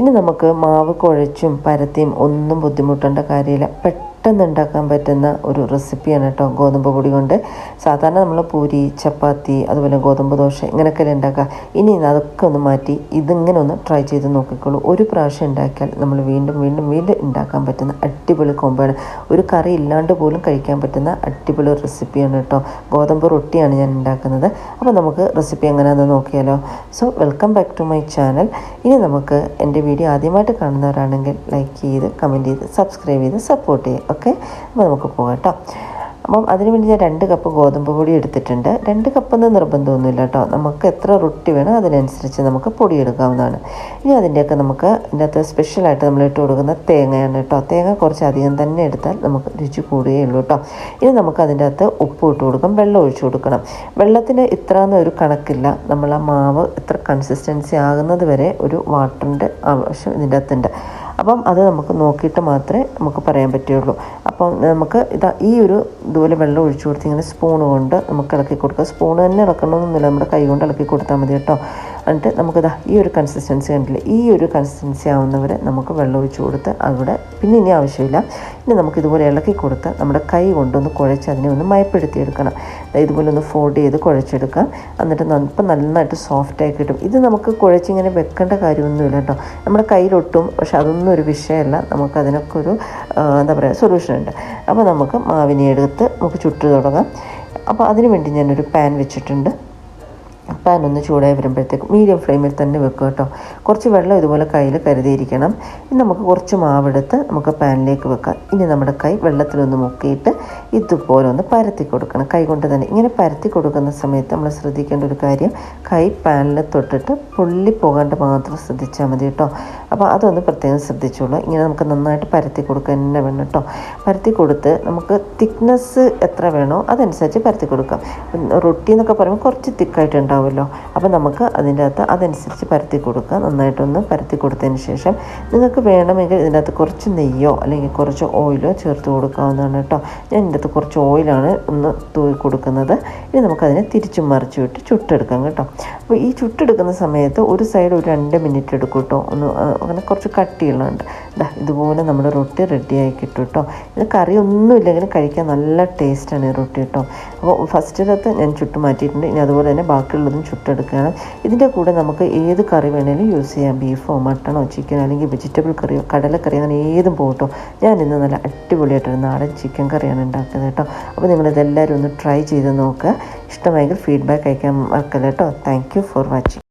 ഇനി നമുക്ക് മാവ് കുഴച്ചും പരത്തിയും ഒന്നും ബുദ്ധിമുട്ടേണ്ട കാര്യമില്ല. പെട്ടെന്ന് പെട്ടെന്ന് ഉണ്ടാക്കാൻ പറ്റുന്ന ഒരു റെസിപ്പിയാണ് കേട്ടോ ഗോതമ്പ് പൊടി കൊണ്ട്. സാധാരണ നമ്മൾ പൂരി ചപ്പാത്തി അതുപോലെ ഗോതമ്പ് ദോശ ഇങ്ങനെയൊക്കെയല്ലേ ഉണ്ടാക്കുക. ഇനി അതൊക്കെ ഒന്ന് മാറ്റി ഇതിങ്ങനെ ഒന്ന് ട്രൈ ചെയ്ത് നോക്കിക്കോളൂ. ഒരു പ്രാവശ്യം ഉണ്ടാക്കിയാൽ നമ്മൾ വീണ്ടും വീണ്ടും വീണ്ടും ഉണ്ടാക്കാൻ പറ്റുന്ന അടിപൊളി കോമ്പാണ് ഒരു കറി ഇല്ലാണ്ട് പോലും കഴിക്കാൻ പറ്റുന്ന അടിപൊളി റെസിപ്പിയാണ് കേട്ടോ. ഗോതമ്പ് റൊട്ടിയാണ് ഞാൻ ഉണ്ടാക്കുന്നത്. അപ്പോൾ നമുക്ക് റെസിപ്പി എങ്ങനെയാണെന്ന് നോക്കിയാലോ. So welcome back to my channel ഇനി നമുക്ക് എന്റെ വീഡിയോ ആദ്യമായിട്ട് കാണുന്നവരാണെങ്കിൽ ലൈക്ക് ചെയ്ത് കമന്റ് ചെയ്ത് സബ്സ്ക്രൈബ് ചെയ്ത് സപ്പോർട്ട് ചെയ്യുക. ഓക്കെ? അപ്പോൾ നമുക്ക് പോകാം കേട്ടോ. അപ്പം അതിന് വേണ്ടി ഞാൻ രണ്ട് കപ്പ് ഗോതമ്പ് പൊടി എടുത്തിട്ടുണ്ട്. രണ്ട് കപ്പെന്ന് നിർബന്ധമൊന്നുമില്ല കേട്ടോ. നമുക്ക് എത്ര റൊട്ടി വേണം അതിനനുസരിച്ച് നമുക്ക് പൊടി എടുക്കാവുന്നതാണ് ഇനി അതിന്റെയൊക്കെ നമുക്ക് ഇതിന്റെ അകത്ത് സ്പെഷ്യലായിട്ട് നമ്മൾ ഇട്ട് കൊടുക്കുന്ന തേങ്ങയാണ് കേട്ടോ. തേങ്ങ കുറച്ച് അധികം തന്നെ എടുത്താൽ നമുക്ക് രുചി കൂടുകയുള്ളൂ കേട്ടോ. ഇനി നമുക്ക് അതിന്റെ അകത്ത് ഉപ്പ് ഇട്ട് കൊടുക്കാം വെള്ളം ഒഴിച്ചു കൊടുക്കണം. വെള്ളത്തിന് ഇത്ര ഒരു കണക്കില്ല. നമ്മൾ ആ മാവ് എത്ര കൺസിസ്റ്റൻസി ആകുന്നത് വരെ ഒരു വാട്ടറിന്റെ ആവശ്യം ഇതിന്റെ അകത്തുണ്ട് അപ്പം അത് നമുക്ക് നോക്കിയിട്ട് മാത്രമേ നമുക്ക് പറയാൻ പറ്റുള്ളൂ അപ്പം നമുക്ക് ഇതാ ഈ ഒരു ഇതുപോലെ വെള്ളം ഒഴിച്ചു കൊടുത്ത് ഇങ്ങനെ സ്പൂൺ കൊണ്ട് നമുക്ക് ഇളക്കി കൊടുക്കുക സ്പൂൺ തന്നെ ഇളക്കണമെന്നൊന്നുമില്ല. നമ്മുടെ കൈ കൊണ്ട് ഇളക്കി കൊടുത്താൽ മതി കേട്ടോ. എന്നിട്ട് നമുക്കിതാ ഈ ഒരു കൺസിസ്റ്റൻസി കണ്ടില്ല ഈ ഒരു കൺസിസ്റ്റൻസി ആവുന്നവരെ നമുക്ക് വെള്ളം ഒഴിച്ച് കൊടുത്ത് അവിടെ പിന്നെ ഇനി ആവശ്യമില്ല. ഇനി നമുക്ക് ഇതുപോലെ ഇളക്കി കൊടുത്ത് നമ്മുടെ കൈ കൊണ്ടൊന്ന് കുഴച്ച് അതിനെ ഒന്ന് മയപ്പെടുത്തിയെടുക്കണം. ഇതുപോലെ ഒന്ന് ഫോൾഡ് ചെയ്ത് കുഴച്ചെടുക്കാം. എന്നിട്ട് ഇപ്പം നന്നായിട്ട് സോഫ്റ്റായി കിട്ടും. ഇത് നമുക്ക് കുഴച്ചിങ്ങനെ വെക്കേണ്ട കാര്യമൊന്നുമില്ല കേട്ടോ. നമ്മുടെ കയ്യിലൊട്ടും പക്ഷെ അതൊന്നും ഒരു വിഷയമല്ല. നമുക്ക് അതിനൊക്കെ ഒരു എന്താ പറയുക സൊല്യൂഷൻ ഉണ്ട്. അപ്പോൾ നമുക്ക് മാവിനെ എടുത്ത് നമുക്ക് ചുട്ടു തുടങ്ങാം. അപ്പോൾ അതിന് വേണ്ടി ഞാനൊരു പാൻ വെച്ചിട്ടുണ്ട്. പാൻ ഒന്ന് ചൂടായി വരുമ്പോഴത്തേക്ക് മീഡിയം ഫ്ലെയിമിൽ തന്നെ വെക്കുക കേട്ടോ. കുറച്ച് വെള്ളം ഇതുപോലെ കയ്യിൽ കരുതിയിരിക്കണം. ഇനി നമുക്ക് കുറച്ച് മാവെടുത്ത് നമുക്ക് പാനിലേക്ക് വെക്കാം. ഇനി നമ്മുടെ കൈ വെള്ളത്തിലൊന്ന് മുക്കിയിട്ട് ഇതുപോലെ ഒന്ന് പരത്തി കൊടുക്കണം. കൈ കൊണ്ട് തന്നെ ഇങ്ങനെ പരത്തി കൊടുക്കുന്ന സമയത്ത് നമ്മൾ ശ്രദ്ധിക്കേണ്ട ഒരു കാര്യം കൈ പാനിൽ തൊട്ടിട്ട് പൊള്ളി പോകാണ്ട് മാത്രം ശ്രദ്ധിച്ചാൽ മതി കേട്ടോ. അപ്പോൾ അതൊന്ന് പ്രത്യേകം ശ്രദ്ധിച്ചോളൂ. ഇങ്ങനെ നമുക്ക് നന്നായിട്ട് പരത്തി കൊടുക്കുക തന്നെ വേണം കേട്ടോ. പരത്തി കൊടുത്ത് നമുക്ക് തിക്നെസ് എത്ര വേണോ അതനുസരിച്ച് പരത്തി കൊടുക്കാം. റൊട്ടി എന്നൊക്കെ പറയുമ്പോൾ കുറച്ച് തിക്കായിട്ടുണ്ടാവും ഉണ്ടാവുമല്ലോ. അപ്പോൾ നമുക്ക് അതിന്റെ അകത്ത് അതനുസരിച്ച് പരത്തി കൊടുക്കുക. നന്നായിട്ടൊന്ന് പരത്തി കൊടുത്തതിന് ശേഷം നിങ്ങൾക്ക് വേണമെങ്കിൽ ഇതിന്റെ അകത്ത് കുറച്ച് നെയ്യോ അല്ലെങ്കിൽ കുറച്ച് ഓയിലോ ചേർത്ത് കൊടുക്കാവുന്നതാണ് കേട്ടോ. ഞാൻ ഇതിന്റെ അകത്ത് കുറച്ച് ഓയിലാണ് ഒന്ന് തൂക്കി കൊടുക്കുന്നത്. ഇനി നമുക്കതിനെ തിരിച്ചും മറിച്ച് വിട്ട് ചുട്ടെടുക്കാം കേട്ടോ. അപ്പോൾ ഈ ചുട്ടെടുക്കുന്ന സമയത്ത് ഒരു സൈഡ് ഒരു രണ്ട് മിനിറ്റ് എടുക്കും കേട്ടോ. ഒന്ന് അങ്ങനെ കുറച്ച് കട്ടിയുള്ളതുണ്ട്. ഇതാ ഇതുപോലെ നമ്മുടെ റൊട്ടി റെഡിയായി കിട്ടും കേട്ടോ. ഇത് കറി ഒന്നും ഇല്ലെങ്കിലും കഴിക്കാൻ നല്ല ടേസ്റ്റാണ് ഈ റൊട്ടി കേട്ടോ. അപ്പോൾ ഫസ്റ്റിലത്തെ ഞാൻ ചുട്ട് മാറ്റിയിട്ടുണ്ട്. ഇനി അതുപോലെ തന്നെ ബാക്കിയുള്ളതും ചുട്ടെടുക്കുകയാണ്. ഇതിന്റെ കൂടെ നമുക്ക് ഏത് കറി വേണേലും യൂസ് ചെയ്യാം. ബീഫോ മട്ടണോ ചിക്കനോ അല്ലെങ്കിൽ വെജിറ്റബിൾ കറിയോ കടലക്കറി അങ്ങനെ ഏതും പോകട്ടോ. ഞാൻ ഇന്ന് നല്ല അടിപൊളിയായിട്ടൊരു നാടൻ ചിക്കൻ കറിയാണ് ഉണ്ടാക്കുന്നത് കേട്ടോ. അപ്പോൾ നിങ്ങളിതെല്ലാവരും ഒന്ന് ട്രൈ ചെയ്ത് നോക്കുക ഇഷ്ടമായെങ്കിൽ ഫീഡ്ബാക്ക് അയക്കാൻ മറക്കല്ല കേട്ടോ. Thank for watching